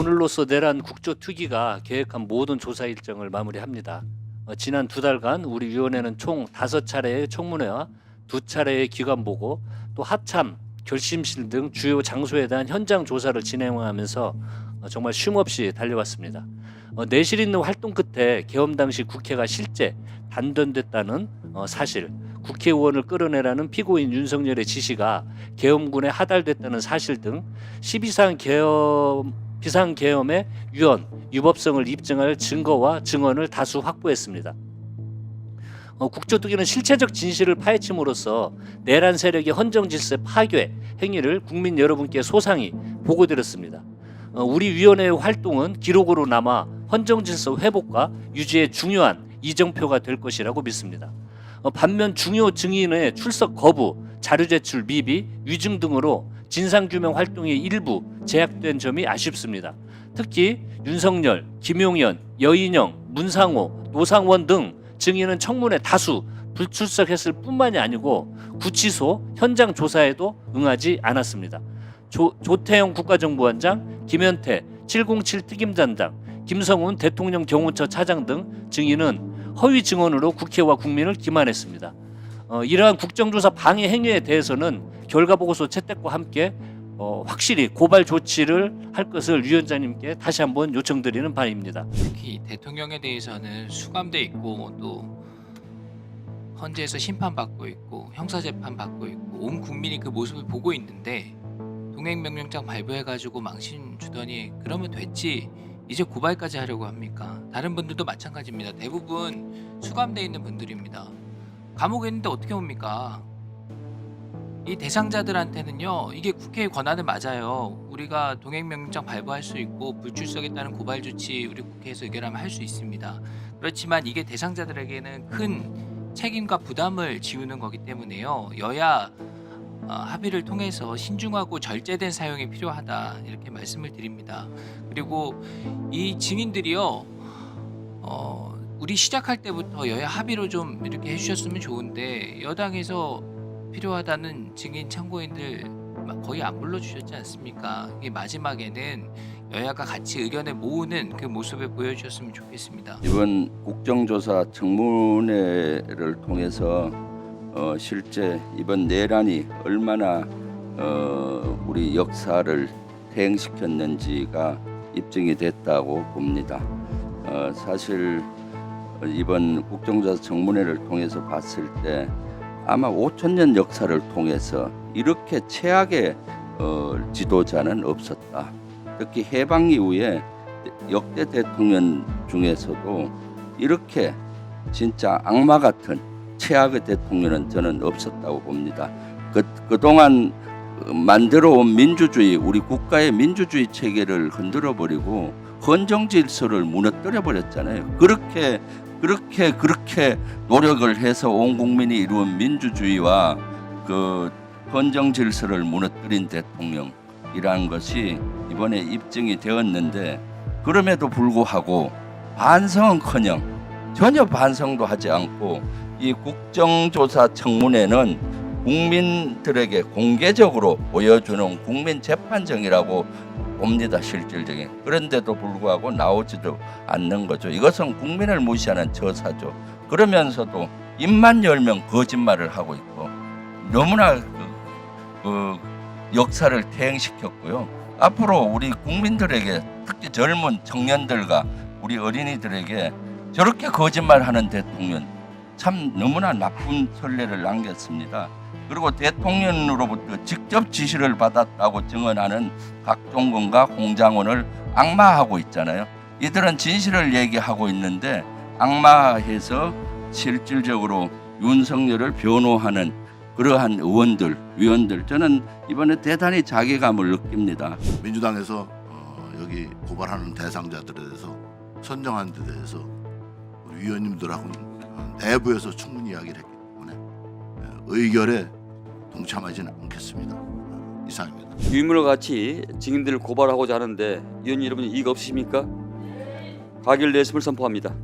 오늘로써 내란 국조특위가 계획한 모든 조사 일정을 마무리합니다. 어, 지난 두 달간 우리 위원회는 총 다섯 차례의 청문회와 두 차례의 기관 보고 또 하참, 결심실 등 주요 장소에 대한 현장 조사를 진행하면서 어, 정말 쉼없이 달려왔습니다. 어, 내실 있는 활동 끝에 계엄 당시 국회가 실제 단련됐다는 어, 사실, 국회의원을 끌어내라는 피고인 윤석열의 지시가 계엄군에 하달됐다는 사실 등 12상 계엄 비상 계엄의 유언, 유법성을 입증할 증거와 증언을 다수 확보했습니다. 어, 국조특위는 실체적 진실을 파헤침으로써 내란 세력의 헌정 질서 파괴 행위를 국민 여러분께 소상히 보고드렸습니다. 어, 우리 위원회의 활동은 기록으로 남아 헌정 질서 회복과 유지에 중요한 이정표가 될 것이라고 믿습니다. 어, 반면 중요 증인의 출석 거부, 자료 제출 미비, 위증 등으로 진상규명 활동이 일부 제약된 점이 아쉽습니다. 특히 윤석열, 김용현, 여인영, 문상호, 노상원 등 증인은 청문회 다수 불출석했을 뿐만이 아니고 구치소 현장 조사에도 응하지 않았습니다. 조, 조태영 국가정보원장, 김현태 707 특임단장, 김성훈 대통령 경호처 차장 등 증인은 허위 증언으로 국회와 국민을 기만했습니다. 어, 이러한 국정조사 방해 행위에 대해서는 결과 보고서 채택과 함께 어, 확실히 고발 조치를 할 것을 위원장님께 다시 한번 요청드리는 바입니다. 특히 대통령에 대해서는 수감돼 있고 또 헌재에서 심판받고 있고 형사재판 받고 있고 온 국민이 그 모습을 보고 있는데 동행명령장 발부해가지고 망신 주더니 그러면 됐지 이제 고발까지 하려고 합니까? 다른 분들도 마찬가지입니다. 대부분 수감돼 있는 분들입니다. 감옥에 있는데 어떻게 옵니까? 이 대상자들한테는요 이게 국회의 권한은 맞아요. 우리가 동행명령장 발부할 수 있고 불출석했다는 고발 조치 우리 국회에서 의결하면 할 수 있습니다. 그렇지만 이게 대상자들에게는 큰 책임과 부담을 지우는 거기 때문에요. 여야 어, 합의를 통해서 신중하고 절제된 사용이 필요하다 이렇게 말씀을 드립니다. 그리고 이 증인들이요, 어, 우리 시작할 때부터 여야 합의로 좀 이렇게 해주셨으면 좋은데 여당에서 필요하다는 증인 참고인들 거의 안 불러주셨지 않습니까? 이게 마지막에는 여야가 같이 의견을 모으는 그 모습을 보여주셨으면 좋겠습니다. 이번 국정조사 청문회를 통해서 어, 실제 이번 내란이 얼마나 어, 우리 역사를 퇴행시켰는지가 입증이 됐다고 봅니다. 어, 사실 이번 국정조사 청문회를 통해서 봤을 때 아마 5천 년 역사를 통해서 이렇게 최악의 어, 지도자는 없었다. 특히 해방 이후에 역대 대통령 중에서도 이렇게 진짜 악마 같은 최악의 대통령은 저는 없었다고 봅니다. 그 그동안 만들어 온 민주주의 우리 국가의 민주주의 체계를 흔들어 버리고 헌정 질서를 무너뜨려 버렸잖아요. 그렇게 그렇게 그렇게 노력을 해서 온 국민이 이루은 민주주의와 그 헌정 질서를 무너뜨린 대통령이라는 것이 이번에 입증이 되었는데 그럼에도 불구하고 반성은커녕 전혀 반성도 하지 않고 이 국정조사 청문회는 국민들에게 공개적으로 보여주는 국민 재판정이라고 봅니다 실질적인. 그런데도 불구하고 나오지도 않는 거죠. 이것은 국민을 무시하는 저사죠. 그러면서도 입만 열면 거짓말을 하고 있고 너무나 그, 그 역사를 퇴행시켰고요. 앞으로 우리 국민들에게 특히 젊은 청년들과 우리 어린이들에게 저렇게 거짓말하는 대통령 참 너무나 나쁜 선례를 남겼습니다. 그리고 대통령으로부터 직접 지시를 받았다고 증언하는 각종건과 홍장원을 악마하고 있잖아요. 이들은 진실을 얘기하고 있는데 악마해서 실질적으로 윤석열을 변호하는 그러한 의원들, 위원들 저는 이번에 대단히 자괴감을 느낍니다. 민주당에서 어, 여기 고발하는 대상자들에 대해서 선정한 데 대해서 위원님들하고는 어, 내부에서 충분히 이야기를 했기 때문에 어, 의결에 동참하지는 않겠습니다. 어, 이상입니다. 유인물과 같이 증인들을 고발하고자 하는데 위원 여러분 이익 없으십니까? 가결 내심을 선포합니다.